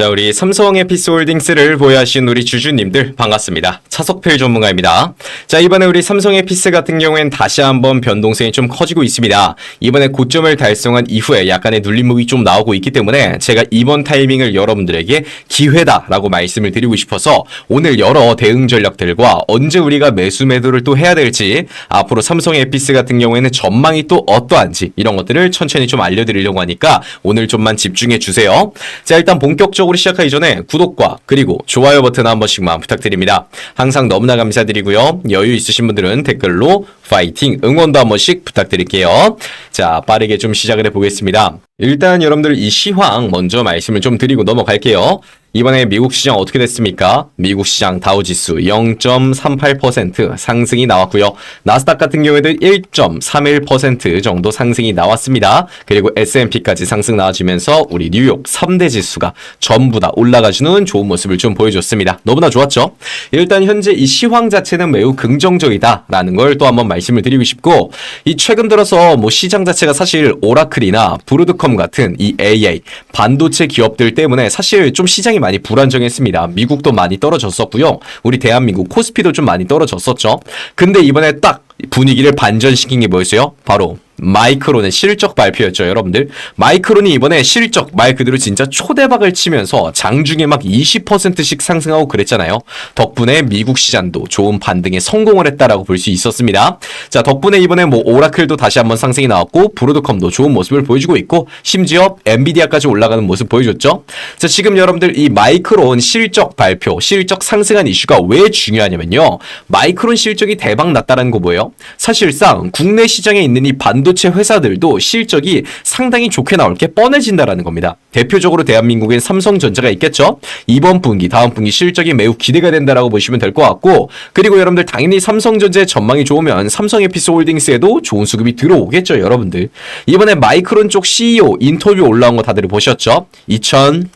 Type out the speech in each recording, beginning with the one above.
자, 우리 삼성 에피스홀딩스를 보유하신 우리 주주님들 반갑습니다. 차석필 전문가입니다. 자, 이번에 우리 삼성 에피스 같은 경우엔 다시 한번 변동성이 좀 커지고 있습니다. 이번에 고점을 달성한 이후에 약간의 눌림목이 좀 나오고 있기 때문에 제가 이번 타이밍을 여러분들에게 기회다라고 말씀을 드리고 싶어서 오늘 여러 대응 전략들과 언제 우리가 매수 매도를 또 해야 될지 앞으로 삼성 에피스 같은 경우에는 전망이 또 어떠한지 이런 것들을 천천히 좀 알려드리려고 하니까 오늘 좀만 집중해 주세요. 자, 일단 본격적으로 시작하기 전에 구독과 그리고 좋아요 버튼 한 번씩만 부탁드립니다. 항상 너무나 감사드리고요. 여유 있으신 분들은 댓글로 파이팅 응원도 한 번씩 부탁드릴게요. 자, 빠르게 좀 시작을 해 보겠습니다. 일단 여러분들 이 시황 먼저 말씀을 좀 드리고 넘어갈게요. 이번에 미국 시장 어떻게 됐습니까? 미국 시장 다우지수 0.38% 상승이 나왔고요. 나스닥 같은 경우에도 1.31% 정도 상승이 나왔습니다. 그리고 S&P까지 상승 나와지면서 우리 뉴욕 3대 지수가 전부 다 올라가주는 좋은 모습을 좀 보여줬습니다. 너무나 좋았죠? 일단 현재 이 시황 자체는 매우 긍정적이다라는 걸 또 한번 말씀을 드리고 싶고 이 최근 들어서 뭐 시장 자체가 사실 오라클이나 브루드컴 같은 이 AA 반도체 기업들 때문에 사실 좀 시장이 많이 불안정했습니다. 미국도 많이 떨어졌었고요. 우리 대한민국 코스피도 좀 많이 떨어졌었죠. 근데 이번에 딱 분위기를 반전시킨 게 뭐였어요? 바로 마이크론의 실적 발표였죠, 여러분들. 마이크론이 이번에 실적 말 그대로 진짜 초대박을 치면서 장중에 막 20%씩 상승하고 그랬잖아요. 덕분에 미국 시장도 좋은 반등에 성공을 했다라고 볼 수 있었습니다. 자, 덕분에 이번에 뭐 오라클도 다시 한번 상승이 나왔고 브로드컴도 좋은 모습을 보여주고 있고 심지어 엔비디아까지 올라가는 모습 보여줬죠. 자, 지금 여러분들 이 마이크론 실적 발표, 실적 상승한 이슈가 왜 중요하냐면요. 마이크론 실적이 대박 났다라는 거 뭐예요? 사실상 국내 시장에 있는 이 반도 체 회사들도 실적이 상당히 좋게 나올 게 뻔해진다라는 겁니다. 대표적으로 대한민국엔 삼성전자가 있겠죠. 이번 분기, 다음 분기 실적이 매우 기대가 된다라고 보시면 될 것 같고, 그리고 여러분들 당연히 삼성전자의 전망이 좋으면 삼성 에피스 홀딩스에도 좋은 수급이 들어오겠죠, 여러분들. 이번에 마이크론 쪽 CEO 인터뷰 올라온 거 다들 보셨죠? 2000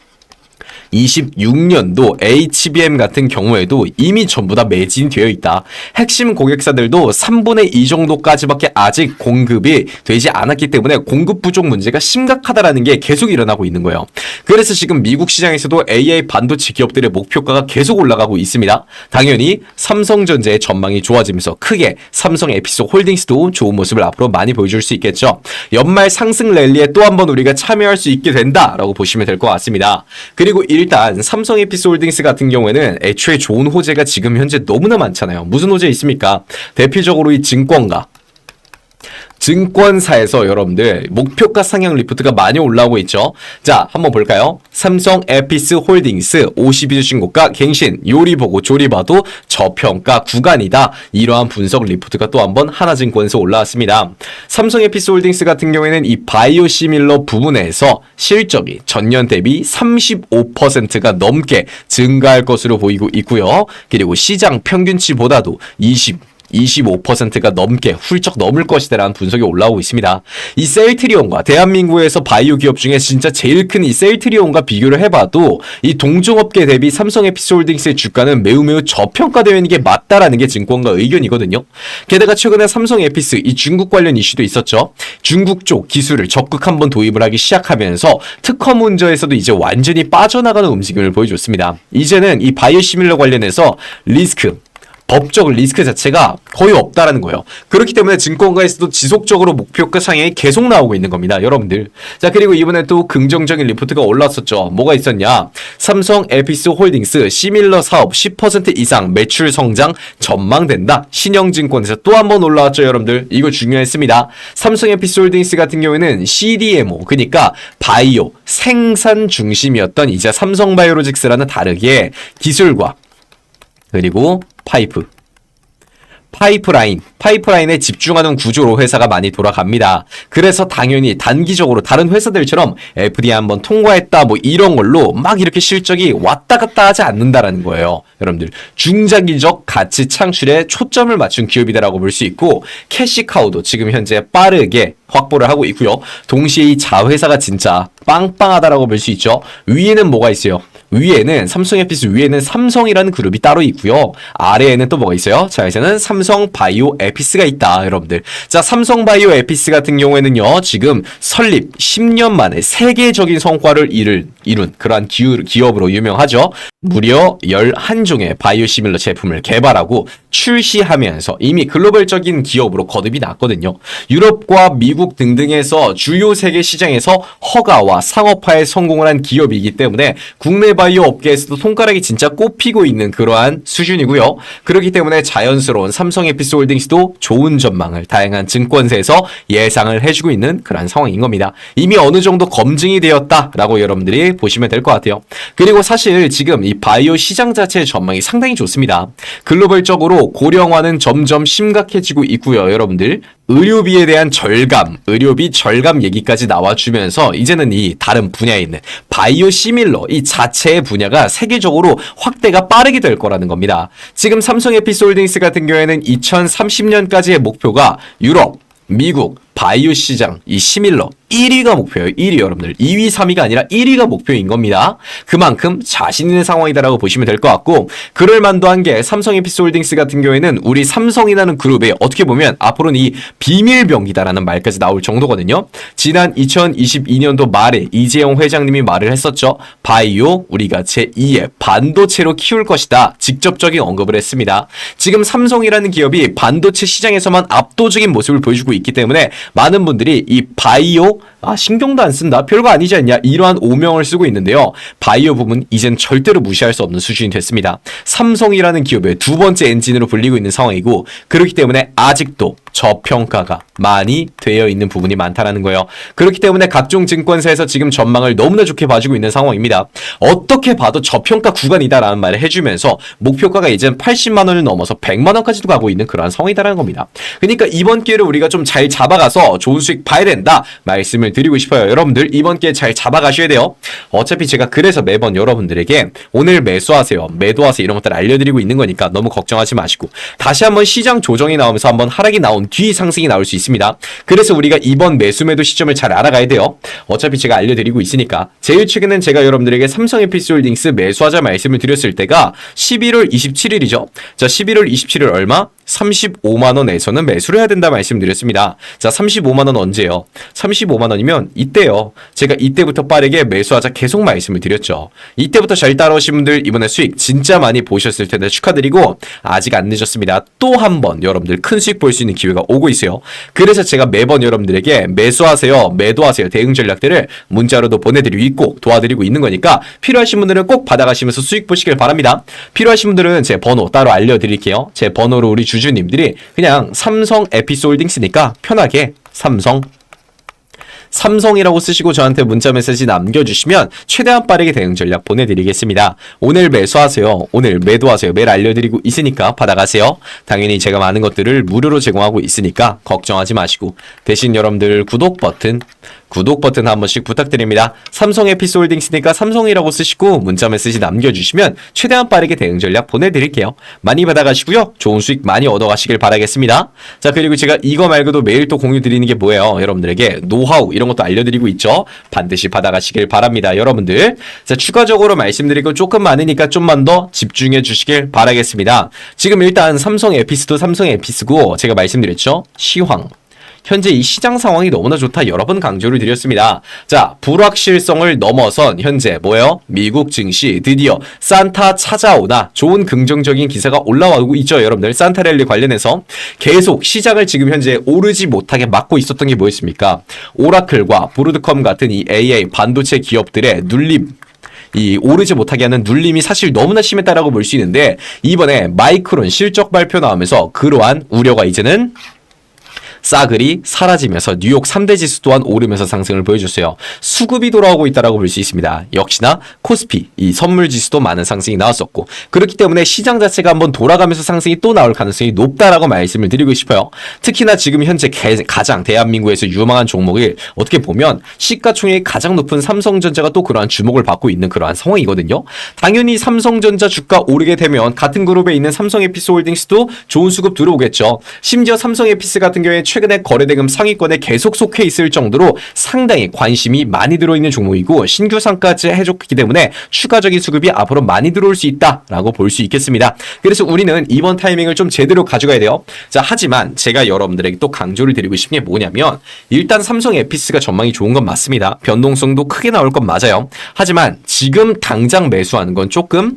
26년도 HBM 같은 경우에도 이미 전부 다 매진이 되어 있다. 핵심 고객사들도 3분의 2 정도까지밖에 아직 공급이 되지 않았기 때문에 공급 부족 문제가 심각하다라는 게 계속 일어나고 있는 거예요. 그래서 지금 미국 시장에서도 AI 반도체 기업들의 목표가가 계속 올라가고 있습니다. 당연히 삼성전자의 전망이 좋아지면서 크게 삼성 에피소 홀딩스도 좋은 모습을 앞으로 많이 보여줄 수 있겠죠. 연말 상승 랠리에 또 한 번 우리가 참여할 수 있게 된다라고 보시면 될 것 같습니다. 그리고 일단 삼성 에피솔딩스 같은 경우에는 애초에 좋은 호재가 지금 현재 너무나 많잖아요. 무슨 호재 있습니까? 대표적으로 이 증권가 증권사에서 여러분들 목표가 상향 리포트가 많이 올라오고 있죠. 자, 한번 볼까요? 삼성 에피스 홀딩스 52주 신고가 갱신 요리 보고 조리 봐도 저평가 구간이다. 이러한 분석 리포트가 또 한번 하나증권에서 올라왔습니다. 삼성 에피스 홀딩스 같은 경우에는 이 바이오 시밀러 부분에서 실적이 전년 대비 35%가 넘게 증가할 것으로 보이고 있고요. 그리고 시장 평균치보다도 20 25%가 넘게 훌쩍 넘을 것이다라는 분석이 올라오고 있습니다. 이 셀트리온과 대한민국에서 바이오 기업 중에 진짜 제일 큰 이 셀트리온과 비교를 해봐도 이 동종업계 대비 삼성 에피솔딩스의 주가는 매우 매우 저평가되어 있는 게 맞다라는 게 증권가 의견이거든요. 게다가 최근에 삼성 에피스 이 중국 관련 이슈도 있었죠. 중국 쪽 기술을 적극 한번 도입을 하기 시작하면서 특허 문제에서도 이제 완전히 빠져나가는 움직임을 보여줬습니다. 이제는 이 바이오 시밀러 관련해서 리스크 법적 리스크 자체가 거의 없다라는 거예요. 그렇기 때문에 증권가에서도 지속적으로 목표가 상향이 계속 나오고 있는 겁니다. 여러분들. 자, 그리고 이번에 또 긍정적인 리포트가 올랐었죠. 뭐가 있었냐? 삼성 에피스 홀딩스 시밀러 사업 10% 이상 매출 성장 전망된다. 신영증권에서 또 한 번 올라왔죠, 여러분들. 이거 중요했습니다. 삼성 에피스 홀딩스 같은 경우에는 CDMO, 그러니까 바이오, 생산 중심이었던 이제 삼성 바이오로직스라는 다르게 기술과 그리고 파이프. 파이프라인, 파이프라인에 집중하는 구조로 회사가 많이 돌아갑니다. 그래서 당연히 단기적으로 다른 회사들처럼 FD 한번 통과했다 뭐 이런 걸로 막 이렇게 실적이 왔다 갔다 하지 않는다라는 거예요. 여러분들 중장기적 가치 창출에 초점을 맞춘 기업이다라고 볼 수 있고 캐시카우도 지금 현재 빠르게 확보를 하고 있고요. 동시에 이 자회사가 진짜 빵빵하다라고 볼 수 있죠. 위에는 뭐가 있어요? 위에는 삼성 에피스 위에는 삼성이라는 그룹이 따로 있고요. 아래에는 또 뭐가 있어요? 자, 이제는 삼성 바이오 에피스가 있다, 여러분들. 자, 삼성 바이오 에피스 같은 경우에는요, 지금 설립 10년 만에 세계적인 성과를 이룰, 이룬 그러한 기업, 기업으로 유명하죠. 무려 11종의 바이오 시밀러 제품을 개발하고 출시하면서 이미 글로벌적인 기업으로 거듭이 났거든요. 유럽과 미국 등등에서 주요 세계 시장에서 허가와 상업화에 성공을 한 기업이기 때문에 국내 바이오 업계에서도 손가락이 진짜 꼽히고 있는 그러한 수준이고요. 그렇기 때문에 자연스러운 삼성 에피스 홀딩스도 좋은 전망을 다양한 증권사에서 예상을 해주고 있는 그러한 상황인 겁니다. 이미 어느 정도 검증이 되었다라고 여러분들이 보시면 될 것 같아요. 그리고 사실 지금 이 바이오 시장 자체의 전망이 상당히 좋습니다. 글로벌적으로 고령화는 점점 심각해지고 있고요, 여러분들. 의료비에 대한 절감, 의료비 절감 얘기까지 나와주면서 이제는 이 다른 분야에 있는 바이오 시밀러 이 자체의 분야가 세계적으로 확대가 빠르게 될 거라는 겁니다. 지금 삼성 에피솔딩스 같은 경우에는 2030년까지의 목표가 유럽, 미국, 바이오 시장, 이 시밀러 1위가 목표예요. 1위 여러분들. 2위, 3위가 아니라 1위가 목표인 겁니다. 그만큼 자신 있는 상황이다라고 보시면 될 것 같고 그럴 만도 한 게 삼성 에피솔딩스 같은 경우에는 우리 삼성이라는 그룹에 어떻게 보면 앞으로는 이 비밀병기다라는 말까지 나올 정도거든요. 지난 2022년도 말에 이재용 회장님이 말을 했었죠. 바이오 우리가 제2의 반도체로 키울 것이다. 직접적인 언급을 했습니다. 지금 삼성이라는 기업이 반도체 시장에서만 압도적인 모습을 보여주고 있기 때문에 많은 분들이 이 바이오 아 신경도 안 쓴다 별거 아니지 않냐 이러한 오명을 쓰고 있는데요. 바이오 부분 이젠 절대로 무시할 수 없는 수준이 됐습니다. 삼성이라는 기업의 두 번째 엔진으로 불리고 있는 상황이고 그렇기 때문에 아직도 저평가가 많이 되어 있는 부분이 많다라는 거예요 그렇기 때문에 각종 증권사에서 지금 전망을 너무나 좋게 봐주고 있는 상황입니다 어떻게 봐도 저평가 구간이다라는 말을 해주면서 목표가가 이젠 80만 원을 넘어서 100만 원까지도 가고 있는 그러한 상황이다라는 겁니다 그러니까 이번 기회를 우리가 좀 잘 잡아가서 좋은 수익 봐야 된다 말씀을 드리고 싶어요. 여러분들 이번 기회 잘 잡아가셔야 돼요. 어차피 제가 그래서 매번 여러분들에게 오늘 매수하세요, 매도하세요 이런 것들 알려드리고 있는 거니까 너무 걱정하지 마시고 다시 한번 시장 조정이 나오면서 한번 하락이 나온 뒤 상승이 나올 수 있습니다. 그래서 우리가 이번 매수 매도 시점을 잘 알아가야 돼요. 어차피 제가 알려드리고 있으니까 제일 최근엔 제가 여러분들에게 삼성 에피스홀딩스 매수하자 말씀을 드렸을 때가 11월 27일이죠. 자, 11월 27일 얼마? 35만 원 에서는 매수를 해야 된다 말씀드렸습니다. 자, 35만 원 언제요? 35만 원이면 이때요. 제가 이때부터 빠르게 매수하자 계속 말씀을 드렸죠. 이때부터 잘 따라오신 분들 이번에 수익 진짜 많이 보셨을 텐데 축하드리고 아직 안 늦었습니다. 또 한 번 여러분들 큰 수익 볼 수 있는 기회가 오고 있어요. 그래서 제가 매번 여러분들에게 매수하세요, 매도하세요 대응 전략들을 문자로도 보내드리고 있고 도와드리고 있는 거니까 필요하신 분들은 꼭 받아가시면서 수익 보시길 바랍니다. 필요하신 분들은 제 번호 따로 알려드릴게요. 제 번호로 우리 주 주님들이 그냥 삼성 에피솔딩스니까 편하게 삼성 삼성이라고 쓰시고 저한테 문자 메시지 남겨주시면 최대한 빠르게 대응 전략 보내드리겠습니다. 오늘 매수하세요. 오늘 매도하세요. 매일 알려드리고 있으니까 받아가세요. 당연히 제가 많은 것들을 무료로 제공하고 있으니까 걱정하지 마시고 대신 여러분들 구독 버튼 구독 버튼 한 번씩 부탁드립니다. 삼성 에피솔딩스니까 삼성이라고 쓰시고 문자 메시지 남겨주시면 최대한 빠르게 대응 전략 보내드릴게요. 많이 받아가시고요. 좋은 수익 많이 얻어가시길 바라겠습니다. 자 그리고 제가 이거 말고도 매일 또 공유 드리는 게 뭐예요? 여러분들에게 노하우 이런 것도 알려드리고 있죠. 반드시 받아가시길 바랍니다. 여러분들. 자 추가적으로 말씀드릴 거 조금 많으니까 좀만 더 집중해 주시길 바라겠습니다. 지금 일단 삼성 에피스도 삼성 에피스고 제가 말씀드렸죠. 시황. 현재 이 시장 상황이 너무나 좋다 여러 번 강조를 드렸습니다. 자, 불확실성을 넘어선 현재 뭐예요? 미국 증시 드디어 산타 찾아오나 좋은 긍정적인 기사가 올라오고 있죠, 여러분들. 산타 랠리 관련해서 계속 시장을 지금 현재 오르지 못하게 막고 있었던 게 뭐였습니까? 오라클과 브로드컴 같은 이 AA 반도체 기업들의 눌림 이 오르지 못하게 하는 눌림이 사실 너무나 심했다라고 볼 수 있는데 이번에 마이크론 실적 발표 나오면서 그러한 우려가 이제는 싸그리 사라지면서 뉴욕 3대 지수 또한 오르면서 상승을 보여줬어요. 수급이 돌아오고 있다라고 볼 수 있습니다. 역시나 코스피 이 선물 지수도 많은 상승이 나왔었고 그렇기 때문에 시장 자체가 한번 돌아가면서 상승이 또 나올 가능성이 높다라고 말씀을 드리고 싶어요. 특히나 지금 현재 개- 가장 대한민국에서 유망한 종목을 어떻게 보면 시가총액이 가장 높은 삼성전자가 또 그러한 주목을 받고 있는 그러한 상황이거든요. 당연히 삼성전자 주가 오르게 되면 같은 그룹에 있는 삼성 에피스 홀딩스도 좋은 수급 들어오겠죠. 심지어 삼성 에피스 같은 경우에 최근에 거래대금 상위권에 계속 속해 있을 정도로 상당히 관심이 많이 들어있는 종목이고 신규 상까지 해줬기 때문에 추가적인 수급이 앞으로 많이 들어올 수 있다라고 볼 수 있겠습니다. 그래서 우리는 이번 타이밍을 좀 제대로 가져가야 돼요. 자, 하지만 제가 여러분들에게 또 강조를 드리고 싶은 게 뭐냐면 일단 삼성 에피스가 전망이 좋은 건 맞습니다. 변동성도 크게 나올 건 맞아요. 하지만 지금 당장 매수하는 건 조금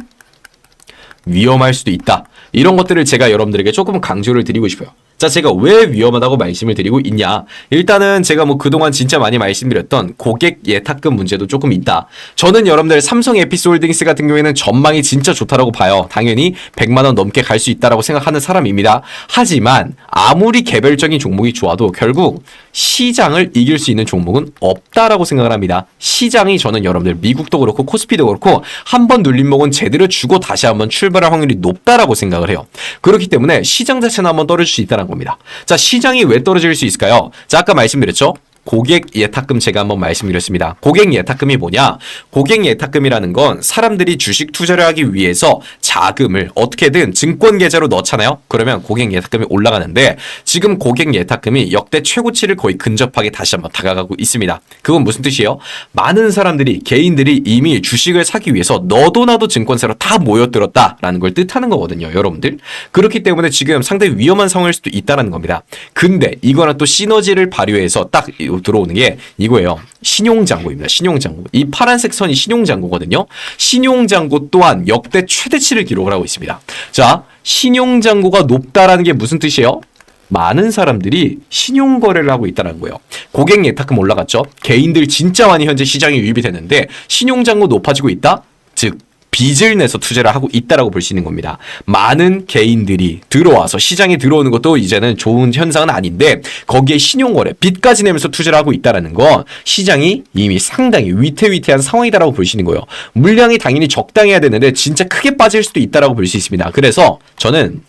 위험할 수도 있다. 이런 것들을 제가 여러분들에게 조금 강조를 드리고 싶어요. 자, 제가 왜 위험하다고 말씀을 드리고 있냐. 일단은 제가 뭐 그동안 진짜 많이 말씀드렸던 고객 예탁금 문제도 조금 있다. 저는 여러분들 삼성 에피솔딩스 같은 경우에는 전망이 진짜 좋다라고 봐요. 당연히 100만 원 넘게 갈 수 있다라고 생각하는 사람입니다. 하지만 아무리 개별적인 종목이 좋아도 결국 시장을 이길 수 있는 종목은 없다라고 생각을 합니다. 시장이 저는 여러분들 미국도 그렇고 코스피도 그렇고 한 번 눌린 목은 제대로 주고 다시 한번 출발할 확률이 높다라고 생각을 해요. 그렇기 때문에 시장 자체는 한번 떨어질 수 있다는 겁니다. 자, 시장이 왜 떨어질 수 있을까요? 자, 아까 말씀드렸죠? 고객 예탁금 제가 한번 말씀드렸습니다. 고객 예탁금이 뭐냐? 고객 예탁금이라는 건 사람들이 주식 투자를 하기 위해서 자금을 어떻게든 증권 계좌로 넣잖아요. 그러면 고객 예탁금이 올라가는데 지금 고객 예탁금이 역대 최고치를 거의 근접하게 다시 한번 다가가고 있습니다. 그건 무슨 뜻이에요? 많은 사람들이 개인들이 이미 주식을 사기 위해서 너도 나도 증권사로 다 모여들었다라는 걸 뜻하는 거거든요, 여러분들. 그렇기 때문에 지금 상당히 위험한 상황일 수도 있다라는 겁니다. 근데 이거랑 또 시너지를 발휘해서 딱 들어오는 게 이거예요. 신용장고입니다. 신용장고. 이 파란색 선이 신용장고거든요. 신용장고 또한 역대 최대치를 기록을 하고 있습니다. 자, 신용장고가 높다라는 게 무슨 뜻이에요? 많은 사람들이 신용 거래를 하고 있다는 거예요. 고객 예탁금 올라갔죠. 개인들 진짜 많이 현재 시장에 유입이 됐는데 신용 잔고 높아지고 있다. 즉 빚을 내서 투자를 하고 있다라고 볼 수 있는 겁니다. 많은 개인들이 들어와서 시장에 들어오는 것도 이제는 좋은 현상은 아닌데 거기에 신용거래 빚까지 내면서 투자를 하고 있다라는 건 시장이 이미 상당히 위태위태한 상황이다라고 볼 수 있는 거예요. 물량이 당연히 적당해야 되는데 진짜 크게 빠질 수도 있다라고 볼 수 있습니다. 그래서 저는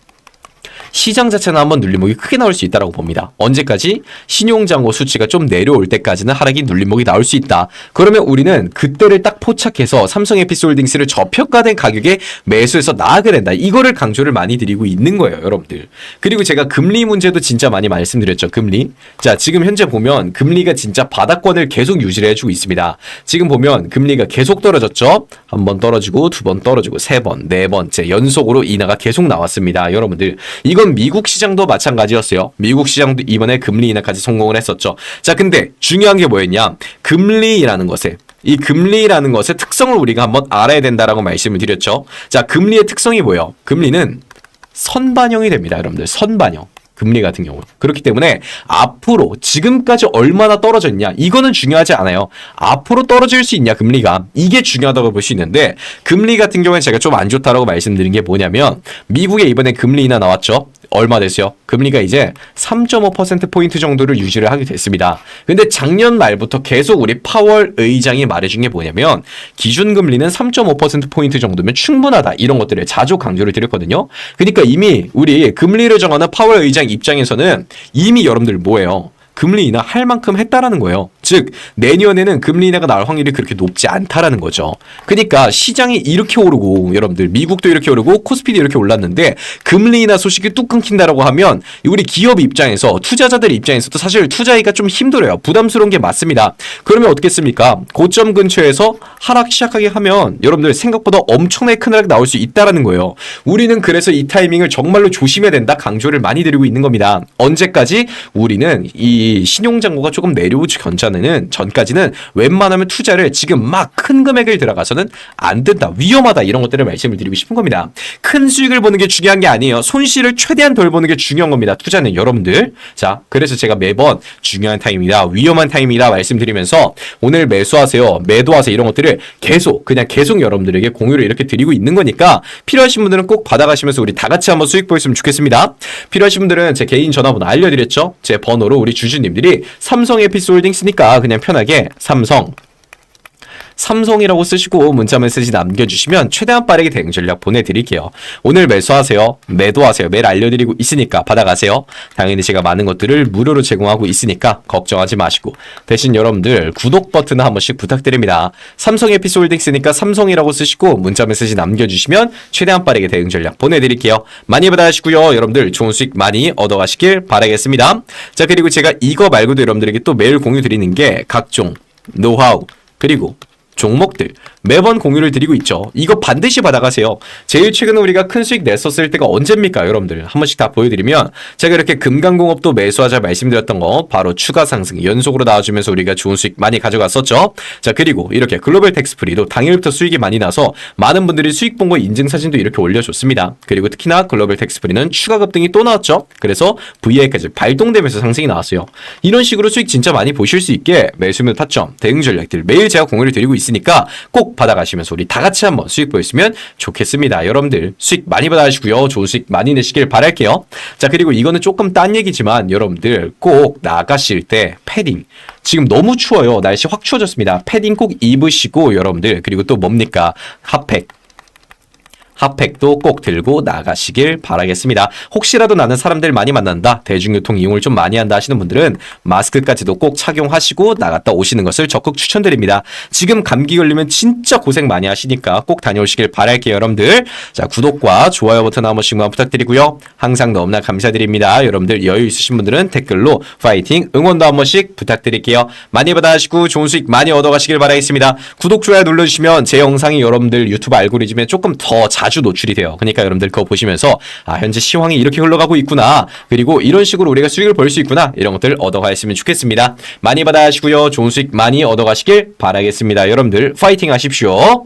시장 자체는 한번 눌림목이 크게 나올 수 있다고 봅니다. 언제까지 신용장고 수치가 좀 내려올 때까지는 하락이 눌림목이 나올 수 있다. 그러면 우리는 그때를 딱 포착해서 삼성 에피솔딩스를 저평가된 가격에 매수해서 나가게 된다. 이거를 강조를 많이 드리고 있는 거예요, 여러분들. 그리고 제가 금리 문제도 진짜 많이 말씀드렸죠, 금리. 자, 지금 현재 보면 금리가 진짜 바닥권을 계속 유지를 해주고 있습니다. 지금 보면 금리가 계속 떨어졌죠. 한 번 떨어지고 두 번 떨어지고 세 번, 네 번째 연속으로 인하가 계속 나왔습니다, 여러분들. 이건 미국 시장도 마찬가지였어요. 미국 시장도 이번에 금리 인하까지 성공을 했었죠. 자, 근데 중요한 게 뭐였냐? 금리라는 것에 이 금리라는 것의 특성을 우리가 한번 알아야 된다라고 말씀을 드렸죠. 자, 금리의 특성이 뭐예요? 금리는 선반영이 됩니다, 여러분들. 선반영. 금리 같은 경우. 그렇기 때문에 앞으로 지금까지 얼마나 떨어졌냐 이거는 중요하지 않아요. 앞으로 떨어질 수 있냐 금리가 이게 중요하다고 볼 수 있는데 금리 같은 경우에 제가 좀 안 좋다라고 말씀드린 게 뭐냐면 미국에 이번에 금리 인하 나왔죠. 얼마 됐어요? 금리가 이제 3.5%포인트 정도를 유지를 하게 됐습니다. 근데 작년 말부터 계속 우리 파월 의장이 말해준 게 뭐냐면 기준금리는 3.5%포인트 정도면 충분하다. 이런 것들을 자주 강조를 드렸거든요. 그러니까 이미 우리 금리를 정하는 파월 의장 입장에서는 이미 여러분들 뭐예요? 금리 인하 할 만큼 했다라는 거예요. 즉 내년에는 금리 인하가 나올 확률이 그렇게 높지 않다라는 거죠. 그러니까 시장이 이렇게 오르고 여러분들 미국도 이렇게 오르고 코스피도 이렇게 올랐는데 금리 인하 소식이 뚝 끊긴다라고 하면 우리 기업 입장에서 투자자들 입장에서도 사실 투자하기가 좀 힘들어요. 부담스러운 게 맞습니다. 그러면 어떻겠습니까? 고점 근처에서 하락 시작하게 하면 여러분들 생각보다 엄청나게 큰 하락 나올 수 있다라는 거예요. 우리는 그래서 이 타이밍을 정말로 조심해야 된다 강조를 많이 드리고 있는 겁니다. 언제까지 우리는 이 신용장고가 조금 내려오지 견자는 전까지는 웬만하면 투자를 지금 막 큰 금액을 들어가서는 안 된다. 위험하다. 이런 것들을 말씀을 드리고 싶은 겁니다. 큰 수익을 보는 게 중요한 게 아니에요. 손실을 최대한 덜 보는 게 중요한 겁니다. 투자는 여러분들. 자, 그래서 제가 매번 중요한 타임이다. 위험한 타임이다. 말씀드리면서 오늘 매수하세요. 매도하세요. 이런 것들을 계속 그냥 계속 여러분들에게 공유를 이렇게 드리고 있는 거니까 필요하신 분들은 꼭 받아가시면서 우리 다 같이 한번 수익 보였으면 좋겠습니다. 필요하신 분들은 제 개인 전화번호 알려드렸죠. 제 번호로 우리 주주님들이 삼성 에피솔딩스니까 그냥 편하게 삼성 삼성이라고 쓰시고 문자 메시지 남겨주시면 최대한 빠르게 대응 전략 보내드릴게요. 오늘 매수하세요. 매도하세요. 매일 알려드리고 있으니까 받아가세요. 당연히 제가 많은 것들을 무료로 제공하고 있으니까 걱정하지 마시고 대신 여러분들 구독 버튼 한 번씩 부탁드립니다. 삼성 에피솔딩스니까 삼성이라고 쓰시고 문자 메시지 남겨주시면 최대한 빠르게 대응 전략 보내드릴게요. 많이 받아가시고요. 여러분들 좋은 수익 많이 얻어가시길 바라겠습니다. 자 그리고 제가 이거 말고도 여러분들에게 또 매일 공유 드리는 게 각종 노하우 그리고 종목들 매번 공유를 드리고 있죠. 이거 반드시 받아가세요. 제일 최근에 우리가 큰 수익 냈었을 때가 언제입니까, 여러분들? 한 번씩 다 보여드리면 제가 이렇게 금강공업도 매수하자 말씀드렸던 거 바로 추가 상승 연속으로 나와주면서 우리가 좋은 수익 많이 가져갔었죠. 자 그리고 이렇게 글로벌 텍스프리도 당일부터 수익이 많이 나서 많은 분들이 수익 본 거 인증 사진도 이렇게 올려줬습니다. 그리고 특히나 글로벌 텍스프리는 추가 급등이 또 나왔죠. 그래서 VI까지 발동되면서 상승이 나왔어요. 이런 식으로 수익 진짜 많이 보실 수 있게 매수면 타점 대응 전략들 매일 제가 공유를 드리고 있 으니까 꼭 받아가시면서 우리 다 같이 한번 수익 보였으면 좋겠습니다. 여러분들 수익 많이 받아가시고요. 좋은 수익 많이 내시길 바랄게요. 자 그리고 이거는 조금 딴 얘기지만 여러분들 꼭 나가실 때 패딩 지금 너무 추워요. 날씨 확 추워졌습니다. 패딩 꼭 입으시고 여러분들 그리고 또 뭡니까 핫팩 핫팩도 꼭 들고 나가시길 바라겠습니다. 혹시라도 나는 사람들 많이 만난다, 대중교통 이용을 좀 많이 한다 하시는 분들은 마스크까지도 꼭 착용하시고 나갔다 오시는 것을 적극 추천드립니다. 지금 감기 걸리면 진짜 고생 많이 하시니까 꼭 다녀오시길 바랄게요, 여러분들. 자, 구독과 좋아요 버튼 한 번씩만 부탁드리고요. 항상 너무나 감사드립니다. 여러분들 여유 있으신 분들은 댓글로 파이팅, 응원도 한 번씩 부탁드릴게요. 많이 받아가시고 좋은 수익 많이 얻어가시길 바라겠습니다. 구독, 좋아요 눌러주시면 제 영상이 여러분들 유튜브 알고리즘에 조금 더 자주 노출이 돼요. 그러니까 여러분들 그거 보시면서 아 현재 시황이 이렇게 흘러가고 있구나. 그리고 이런 식으로 우리가 수익을 벌 수 있구나. 이런 것들 얻어가셨으면 좋겠습니다. 많이 받아가시고요. 좋은 수익 많이 얻어가시길 바라겠습니다. 여러분들 파이팅 하십시오.